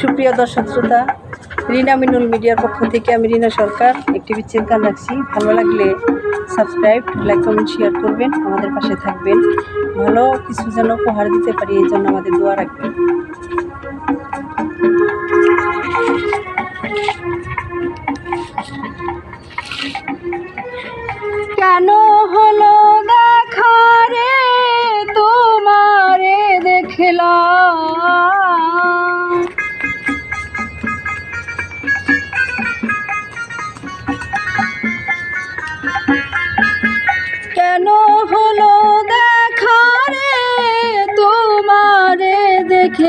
সুপ্রিয় দর্শক শ্রোতা, রিনা মিনুল মিডিয়ার পক্ষ থেকে আমি রিনা সরকার একটি বিচ্ছেদ গান রাখছি। ভালো লাগলে সাবস্ক্রাইব, লাইক, কমেন্ট শেয়ার করবেন, আমাদের পাশে থাকবেন। ভালো কিছু যেন উপহার দিতে পারি, এই জন্য আমাদের দোয়া রাখবেন।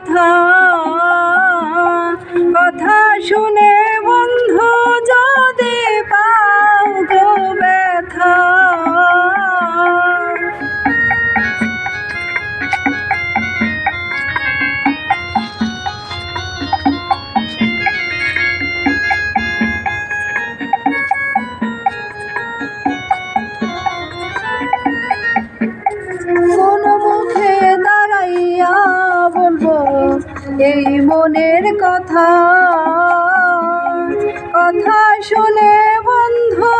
কথা কথা শুনে কথা কথা শুনে বন্ধু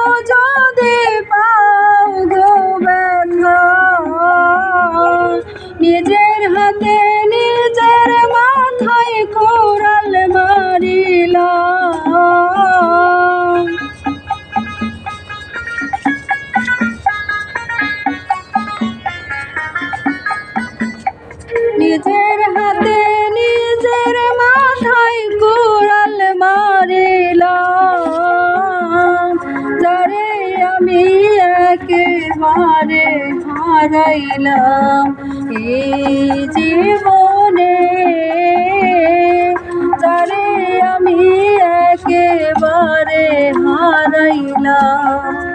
আমি আমি একেবারে হারাইলাম। এই জীবনে তরে আমি একেবারে হারাইলাম।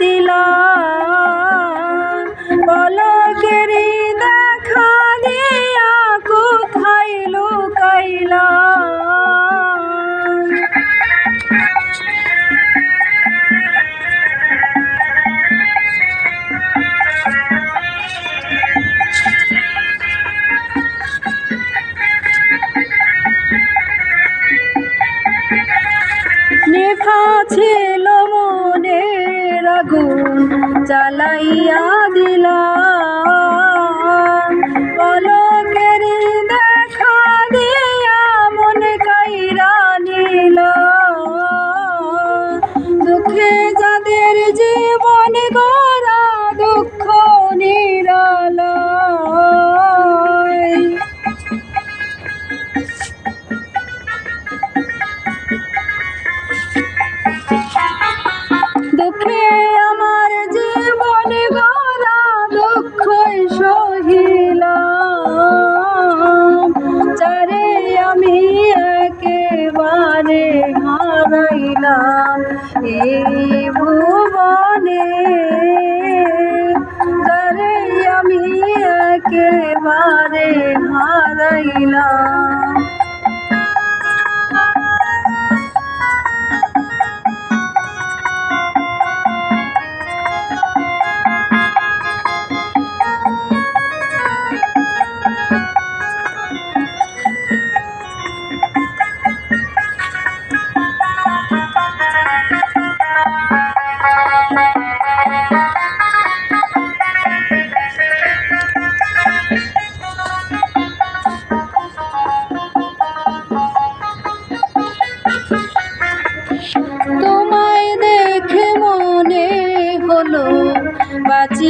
দিলা याद दिला। একেবারে হারাইলাম।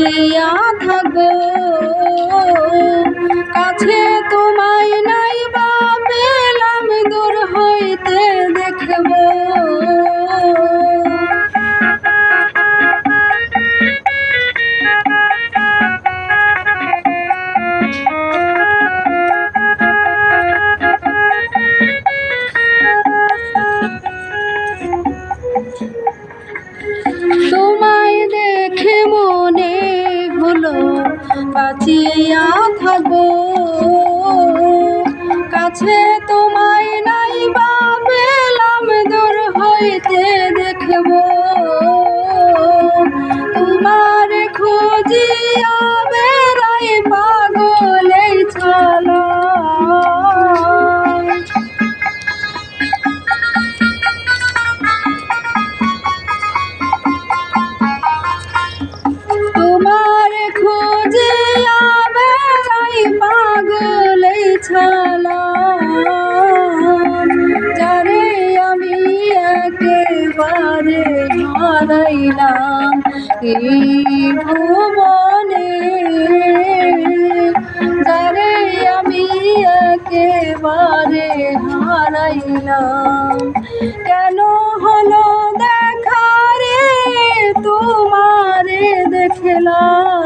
किया था হারাইলাম এই ভুবনে তারে আমি একেবারে হারাইলাম। কেন হলো দেখা তোমারে দেখলাম।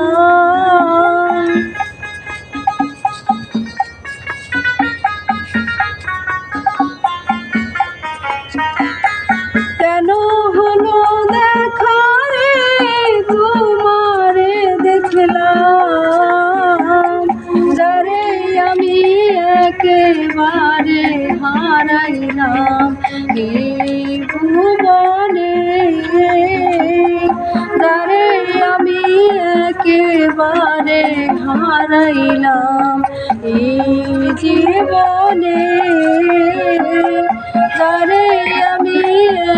একেবারে হারাইলাম। এই জীবনে যারে আমি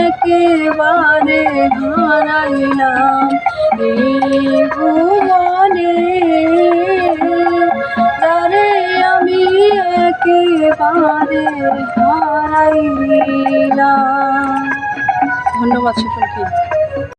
একেবারে হারাইলাম। এই ভুবনে যারে আমি একেবারে হারাইলাম। ধন্যবাদ সকলকে